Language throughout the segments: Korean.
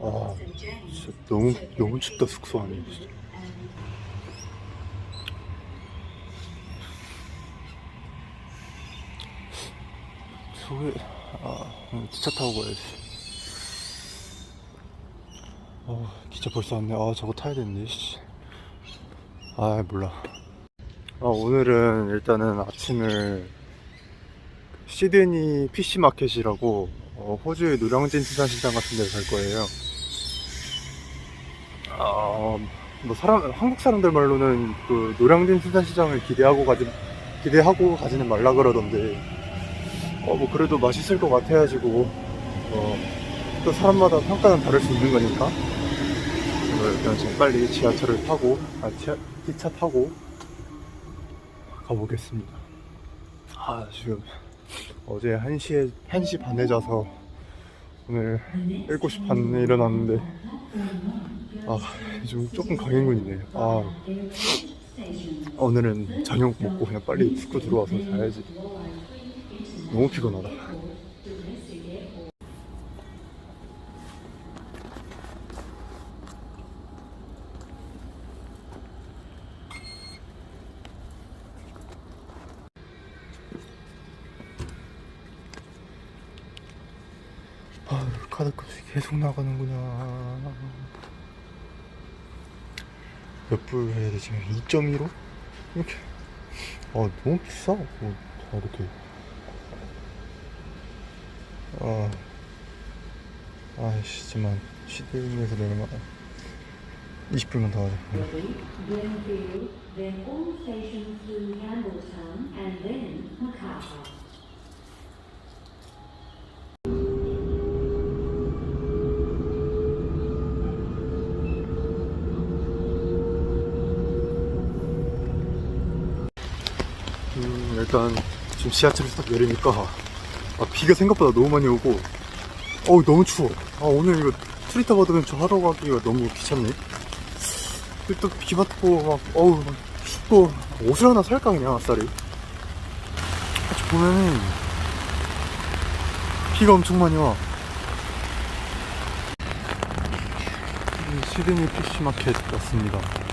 아 진짜 너무 너무 춥다 숙소 안에 진짜. 소개 아 오늘 기차 타고 가야지. 어 기차 벌써 왔네. 아 저거 타야 되는데. 씨. 아 몰라. 아 오늘은 일단은 아침을 시드니 PC 마켓이라고 어, 호주의 노량진 수산시장 같은 데를 갈 거예요. 아, 뭐 사람 한국 사람들 말로는 그 노량진 수산시장을 기대하고 가지 기대하고 가지는 말라 그러던데 어 뭐 그래도 맛있을 것 같아가지고 어, 또 사람마다 평가는 다를 수 있는 거니까 어, 일단 좀 빨리 지하철을 타고 아 지하, 기차 타고 가보겠습니다. 아 지금 어제 1시에 1시 반에 자서 오늘 7시 반에 일어났는데 아 지금 조금 강행군이네. 아 오늘은 저녁 먹고 그냥 빨리 숙소 들어와서 자야지. 너무 피곤하다 아 카드값이 계속 나가는구나. 몇 불 해야 되지? 2.15? 이렇게. 아 너무 비싸. 뭐, 다 이렇게. 아. 아씨지만 시드니에서 내려가 20불만 더 하자. Glenfield, 일단 지금 지하철에서 딱 내리니까 아, 비가 생각보다 너무 많이 오고 어우 너무 추워. 아 오늘 이거 트리터 받으면 저 하러 가기가 너무 귀찮네. 그리고 또비 맞고 막 어우 막 춥고 옷을 하나 살까 그냥 아싸리. 보면은 비가 엄청 많이 와. 이 시드니 피쉬마켓 같습니다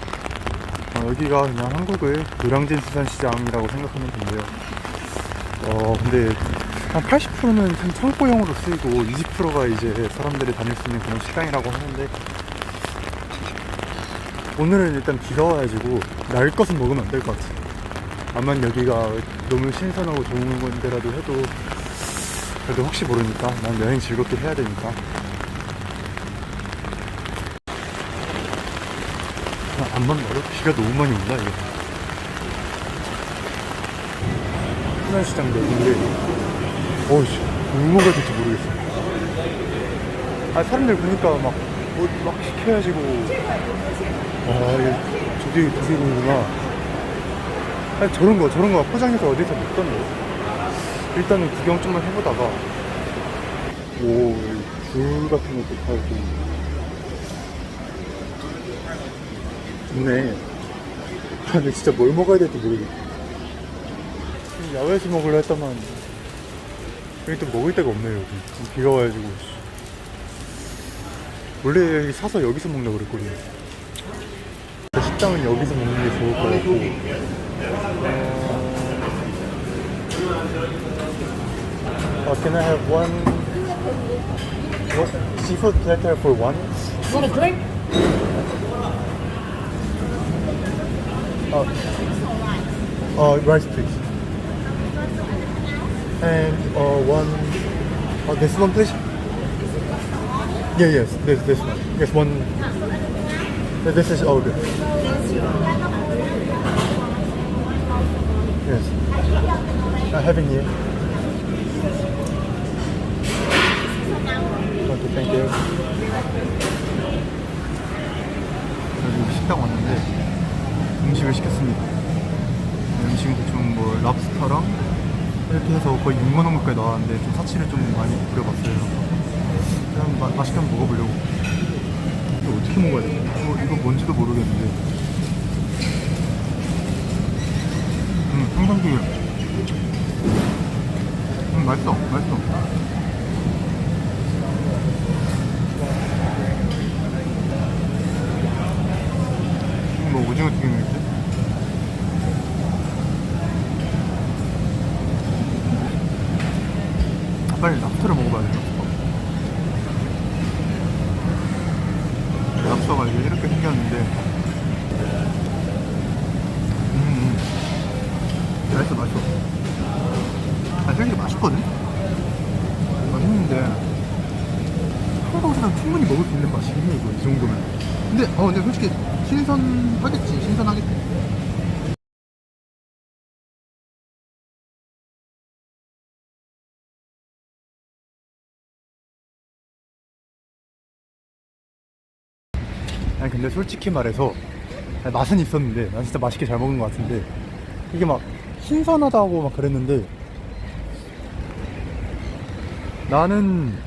어, 여기가 그냥 한국의 노량진 수산시장이라고 생각하면 된대요. 어, 근데 한 80%는 창고용으로 쓰이고 20%가 이제 사람들이 다닐 수 있는 그런 시장이라고 하는데 오늘은 일단 비가 와가지고 날 것은 먹으면 안 될 것 같아. 다만 여기가 너무 신선하고 좋은 건데라도 해도 그래도 혹시 모르니까 난 여행 즐겁게 해야 되니까 안 맞나요? 비가 너무 많이 온다 이거. 수산시장 내인데 뭘 먹어야 될지 모르겠어. 아 사람들 보니까 막, 뭐, 막 시켜야지고. 아 이게 저기 보는구나. 아니 저런 거 저런 거 포장해서 어디서 못 던데? 일단은 구경 좀만 해보다가. 오줄 같은 것도 다이렇게 좋네. 아, 근데 진짜 뭘 먹어야 될지 모르겠어. 야외에서 먹으려 했다만, 여기 또 먹을 데가 없네요, 여기. 비가 와가지고. 씨. 원래 여기 사서 여기서 먹려고 그랬거든요. 식당은 여기서 먹는 게 좋을 것 같고. 어, can I have one, what, seafood platter for one? Want a drink? Uh, uh, rice please. And uh, one, uh, this one please. Yeah, yes, this this one. Yes, one. yeah, This is all good. Yes. I have it here. Okay, thank you. 여기 식당 왔는데 음식을 시켰습니다. 음식은 대충 뭐 랍스터랑 이렇게 해서 거의 6만 원가까이 나왔는데 좀 사치를 좀 많이 부려봤어요. 그냥 마, 맛있게 한번 먹어보려고. 이거 어떻게 먹어야 되지? 이거, 어, 이거 뭔지도 모르겠는데. 음, 평상시에. 음, 맛있어, 맛있어. 음, 뭐 오징어 튀김 빨리 랍스터를 먹어봐야겠다 랍스터가 이제 이렇게 생겼는데. 음, 음. 맛있어 맛있어. 아 생각이 맛있거든? 맛있는데. 한국에서는 충분히 먹을 수 있는 맛이긴 해 이거 이 정도면. 근데 어 근데 솔직히 신선 하겠지 신선하겠지. 아니 근데 솔직히 말해서 맛은 있었는데 난 진짜 맛있게 잘 먹은 것 같은데 이게 막 신선하다고 막 그랬는데 나는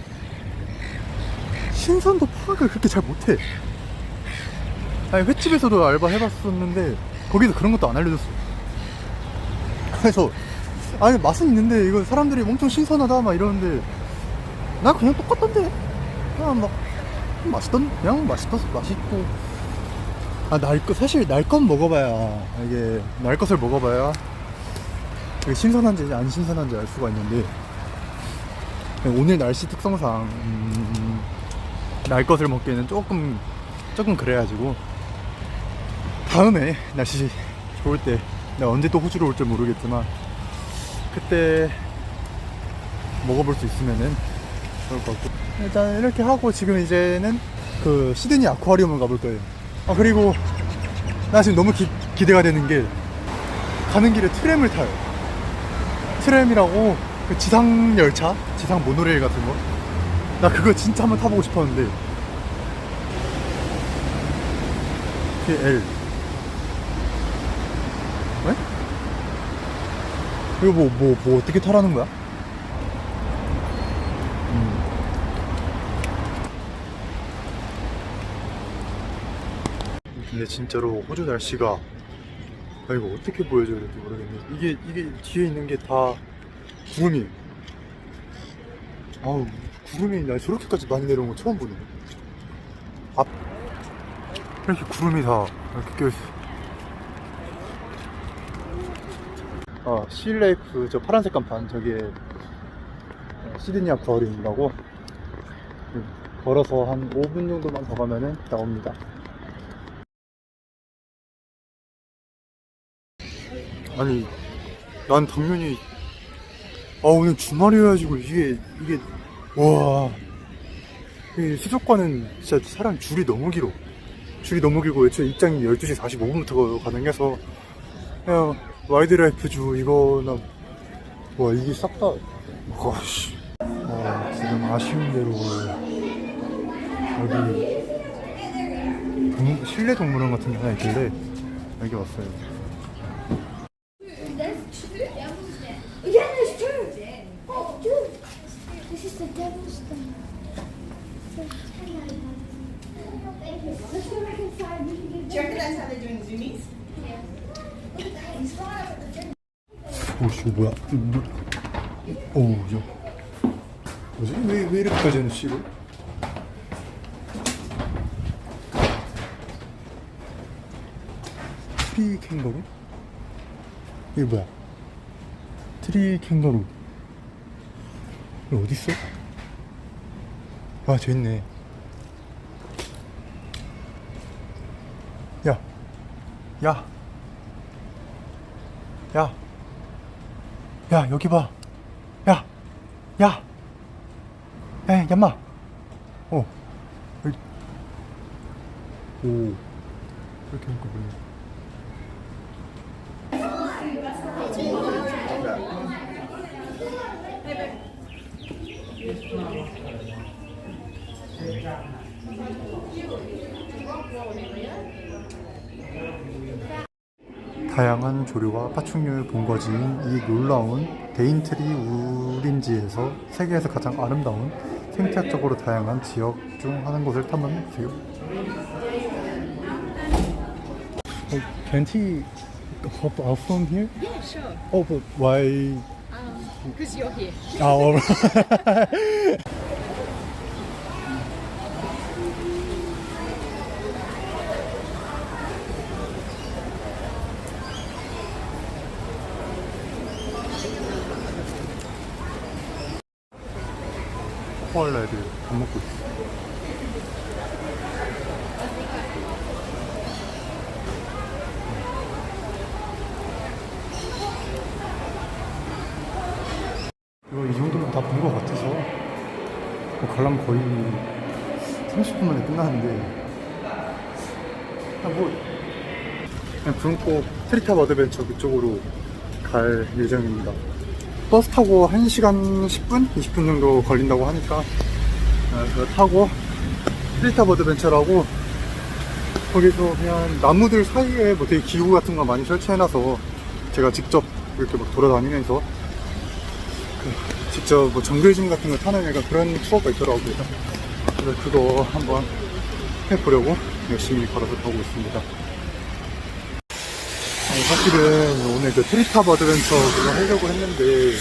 신선도 파악을 그렇게 잘 못해. 아니 횟집에서도 알바 해봤었는데 거기서 그런 것도 안 알려줬어. 그래서 아니 맛은 있는데 이거 사람들이 엄청 신선하다 막 이러는데 나 그냥 똑같던데. 그냥 막 맛있던? 그냥 맛있었 맛있고. 아날것 사실 날 것 먹어봐야 이게 날 것을 먹어봐야 이게 신선한지 안 신선한지 알 수가 있는데. 오늘 날씨 특성상 음, 날 것을 먹기에는 조금 조금 그래가지고. 다음에 날씨 좋을 때 내가 언제 또 호주로 올지 모르겠지만 그때 먹어볼 수 있으면은 좋을 것 같고. 일단 이렇게 하고 지금 이제는 그 시드니 아쿠아리움을 가볼 거예요. 아 그리고 나 지금 너무 기, 기대가 되는 게 가는 길에 트램을 타요. 트램이라고 그 지상 열차 지상 모노레일 같은 거나 그거 진짜 한번 타보고 싶었는데. L 왜? 이거 뭐, 뭐, 뭐 어떻게 타라는 거야? 근데 진짜로 호주 날씨가 아 이거 어떻게 보여줘야 될지 모르겠네. 이게 이게 뒤에 있는 게 다 구름이에요 아우 구름이 나 저렇게까지 많이 내려온 거 처음 보네. 앞 이렇게 구름이 다 이렇게 껴있어. 아 실레이프 저 파란색 간판 저기에 시드니 아쿠아리움이라고? 걸어서 한 5분 정도만 더 가면은 나옵니다 아니 난 당연히 아 오늘 주말이어가지고 이게 이게 와. 이 수족관은 진짜 사람 줄이 너무 길어. 줄이 너무 길고 애초에 입장이 12시 45분부터 가능해서 그냥 와이드라이프 주 이거나 와 이게 싹다 와씨. 아 지금 아쉬운 대로 여기 동, 실내 동물원 같은 게 하나 있길래 여기 왔어요 오씨 뭐야? 뭐, 오우 저 뭐지? 왜, 왜 이렇게까지 하는 씨를? 트리 캥거루? 이게 뭐야? 트리 캥거루. 어딨어? 아 저 있네. 야. 야. 야. 야, 여기 봐. 야. 야. 에, 얌마. 어. 오. 이렇게 하니까 보이네. 다양한 조류와 파충류의 본거지인 이 놀라운 데인트리 우림지에서 세계에서 가장 아름다운 생태학적으로 다양한 지역 중한 곳을 탐험해주세요. Oh, can't he hop out from here? Yeah, sure. Oh, but why? Because you're here. Ah, alright. 코알라 애들 밥 먹고 있어. 이거 이 정도면 다 본 것 같아서. 뭐 관람 거의 30분 만에 끝나는데. 아, 뭐 그냥 불꼭 트리탑 어드벤처 그쪽으로 갈 예정입니다 버스 타고 1시간 10분? 20분 정도 걸린다고 하니까 아, 그거 타고 트리탑 어드벤처라고 거기서 그냥 나무들 사이에 뭐 되게 기구 같은 거 많이 설치해놔서 제가 직접 이렇게 막 돌아다니면서 직접 뭐 정글짐 같은 거 타는 약간 그런 투어가 있더라고요. 그래서 그거 한번 해보려고 열심히 걸어서 가고 있습니다. 아니, 사실은 오늘 그 트리탑 어드벤처 그거 하려고 했는데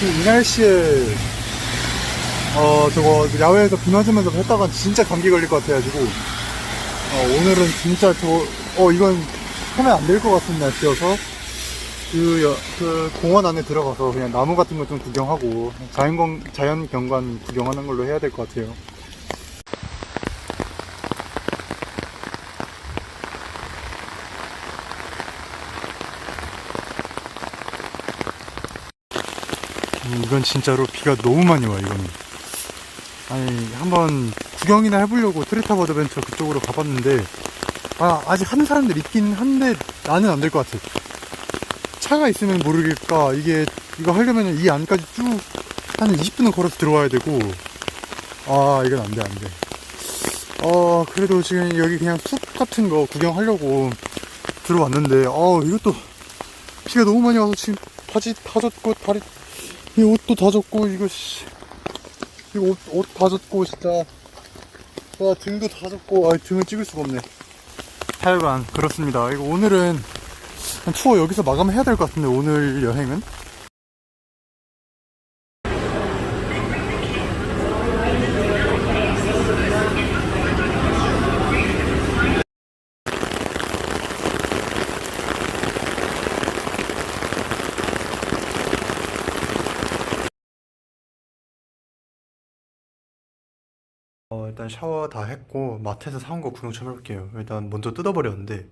그이 날씨에 어 저거 야외에서 비 맞으면서 했다가 진짜 감기 걸릴 것 같아가지고 어, 오늘은 진짜 저어 이건 하면 안 될 것 같은 날씨여서 그, 여- 그 공원 안에 들어가서 그냥 나무 같은 거 좀 구경하고 자연, 자연 경관 구경하는 걸로 해야 될 것 같아요. 음, 이건 진짜로 비가 너무 많이 와 이거는. 아니 한번 구경이나 해보려고 트리탑 어드벤처 그쪽으로 가봤는데 아 아직 하는 사람들 있긴 한데 나는 안 될 것 같아. 차가 있으면 모르겠까 이게 이거 하려면 이 안까지 쭉 한 20분은 걸어서 들어와야 되고 아 이건 안 돼 안 돼 어 그래도 지금 여기 그냥 숲 같은 거 구경하려고 들어왔는데 어 이것도 비가 너무 많이 와서 지금 바지 다 젖고 다리 이 옷도 다 젖고 이거 씨. 이거 옷, 옷 다 젖고 진짜. 와 등도 다 젖고. 아 등을 찍을 수가 없네. 하여간 그렇습니다. 이거 오늘은 투어 여기서 마감해야 될 것 같은데 오늘 여행은 일단 샤워 다 했고 마트에서 사온 거 구경 좀 해볼게요. 일단 먼저 뜯어버렸는데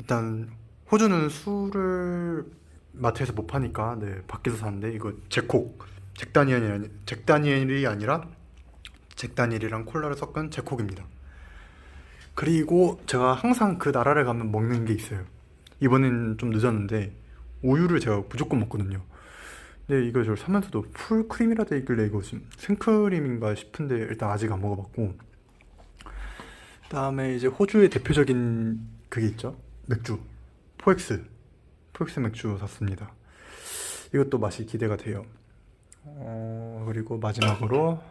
일단 호주는 술을 마트에서 못 파니까 네 밖에서 샀는데 이거 제콕 잭다니엘이 아니 잭다니엘이 아니라 잭다니엘이랑 콜라를 섞은 제콕입니다. 그리고 제가 항상 그 나라를 가면 먹는 게 있어요. 이번엔 좀 늦었는데 우유를 제가 무조건 먹거든요. 근데 이거 저 사면서도 풀 크림이라 돼 있길래 이거 지금 생크림인가 싶은데 일단 아직 안 먹어봤고. 그다음에 이제 호주의 대표적인 그게 있죠? 맥주. 포엑스. 포엑스 맥주 샀습니다. 이것도 맛이 기대가 돼요. 어 그리고 마지막으로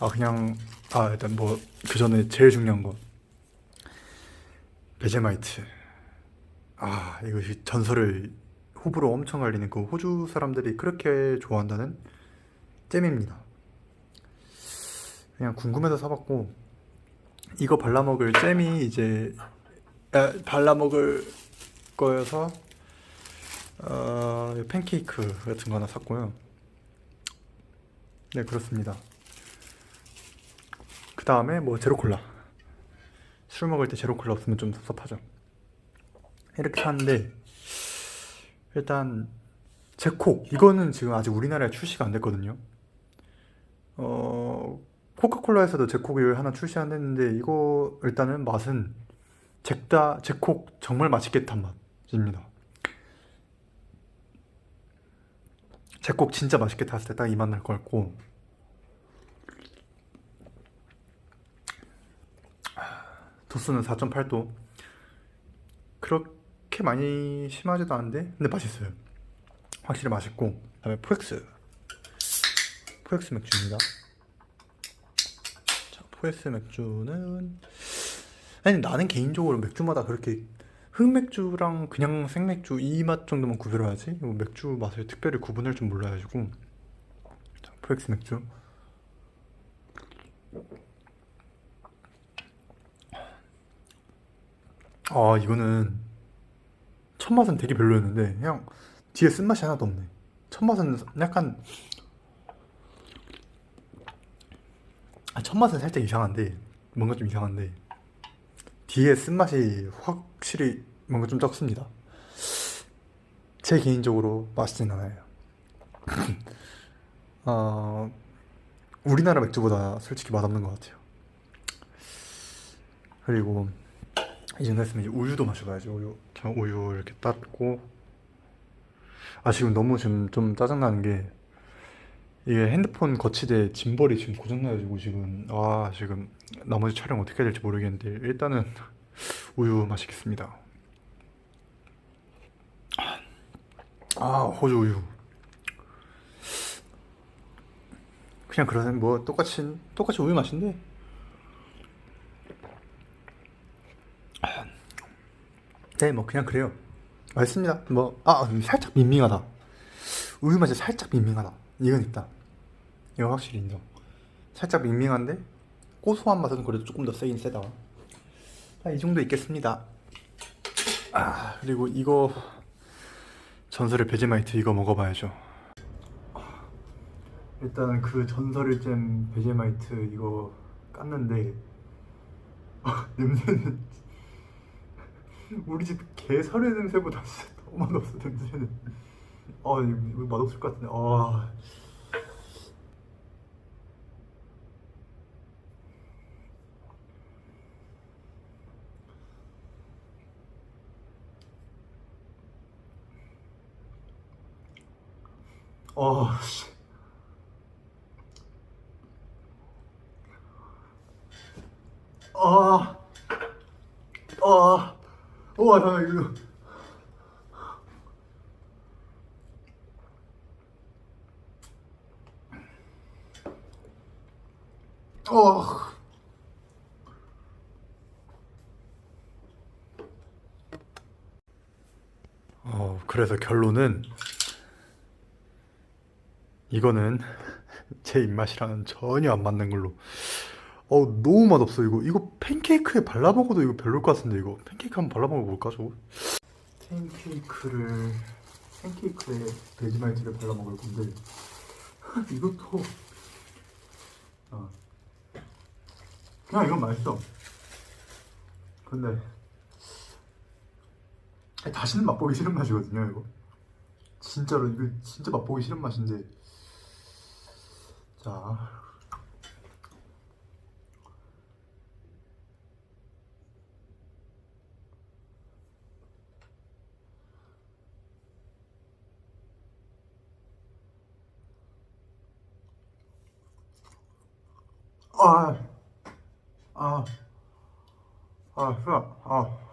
아 그냥 아 일단 뭐 그 전에 제일 중요한 거. 베제마이트. 아 이것이 전설을 호불호 엄청 갈리는 그 호주 사람들이 그렇게 좋아한다는 잼입니다. 그냥 궁금해서 사봤고 이거 발라먹을 잼이 이제 아, 발라먹을 거여서 어, 팬케이크 같은 거 하나 샀고요. 네 그렇습니다. 그 다음에 뭐 제로콜라 술 먹을 때 제로콜라 없으면 좀 섭섭하죠. 이렇게 샀는데 일단 제콕 이거는 지금 아직 우리나라에 출시가 안 됐거든요. 어 코카콜라에서도 제콕을 하나 출시 안 됐는데 이거 일단은 맛은 잭다 제콕 정말 맛있겠단 맛입니다. 제콕 진짜 맛있게 탔을 때 딱 이 맛 날 것 같고 도수는 4.8도 그렇게 많이 심하지도 않은데 근데 맛있어요. 확실히 맛있고 그다음에 포엑스. 포엑스 맥주입니다. 자 포엑스 맥주는 아니 나는 개인적으로 맥주마다 그렇게 흑맥주랑 그냥 생맥주 이 맛 정도만 구별해야지? 이거 맥주 맛을 특별히 구분할 줄 몰라가지고. 자, 포엑스 맥주. 아 이거는 첫 맛은 되게 별로였는데 그냥 뒤에 쓴맛이 하나도 없네 첫 맛은 약간 아, 첫 맛은 살짝 이상한데 뭔가 좀 이상한데 뒤에 쓴맛이 확실히 뭔가 좀 적습니다. 제 개인적으로 맛있진 않아요. 어, 우리나라 맥주보다 솔직히 맛없는 것 같아요. 그리고 이 정도 했으면 이제 우유도 마셔봐야죠. 우유, 그냥 우유 이렇게 땄고. 아 지금 너무 지금 좀 짜증나는 게 이게 핸드폰 거치대 짐벌이 지금 고장나가지고 지금 아 지금 나머지 촬영 어떻게 해야 될지 모르겠는데 일단은 우유 마시겠습니다. 아 호주 우유. 그냥 그러는 뭐 똑같이 똑같이 우유 맛인데 네 뭐 그냥 그래요. 맛있습니다. 뭐 아 살짝 밍밍하다. 우유 맛이 살짝 밍밍하다. 이건 있다. 이거 확실히 인정. 살짝 밍밍한데 고소한 맛은 그래도 조금 더 세긴 세다. 자, 이 정도 있겠습니다. 아 그리고 이거 전설의 베제마이트 이거 먹어봐야죠. 일단 그 전설의 잼 베제마이트 이거 깠는데 냄새는 우리 집 개설의 냄새보다 진짜 더 맛없어 냄새는. 아 이거 맛없을 것 같은데. 아. 아, 씨. 아, 아, 와, 나 이거. 어. 어, 그래서 결론은 이거는 제 입맛이랑은 전혀 안 맞는 걸로. 어 너무 맛없어 이거. 이거 팬케이크에 발라 먹어도 이거 별로일 것 같은데 이거. 팬케이크 한번 발라 먹어볼까 저거? 팬케이크를 팬케이크에 베지마이트를 발라 먹을 건데 이것도 어. 그냥 이건 맛있어. 근데 다시는 맛보기 싫은 맛이거든요 이거. 진짜로 이거 진짜 맛보기 싫은 맛인데 자 아, 아, 아, 아, 아,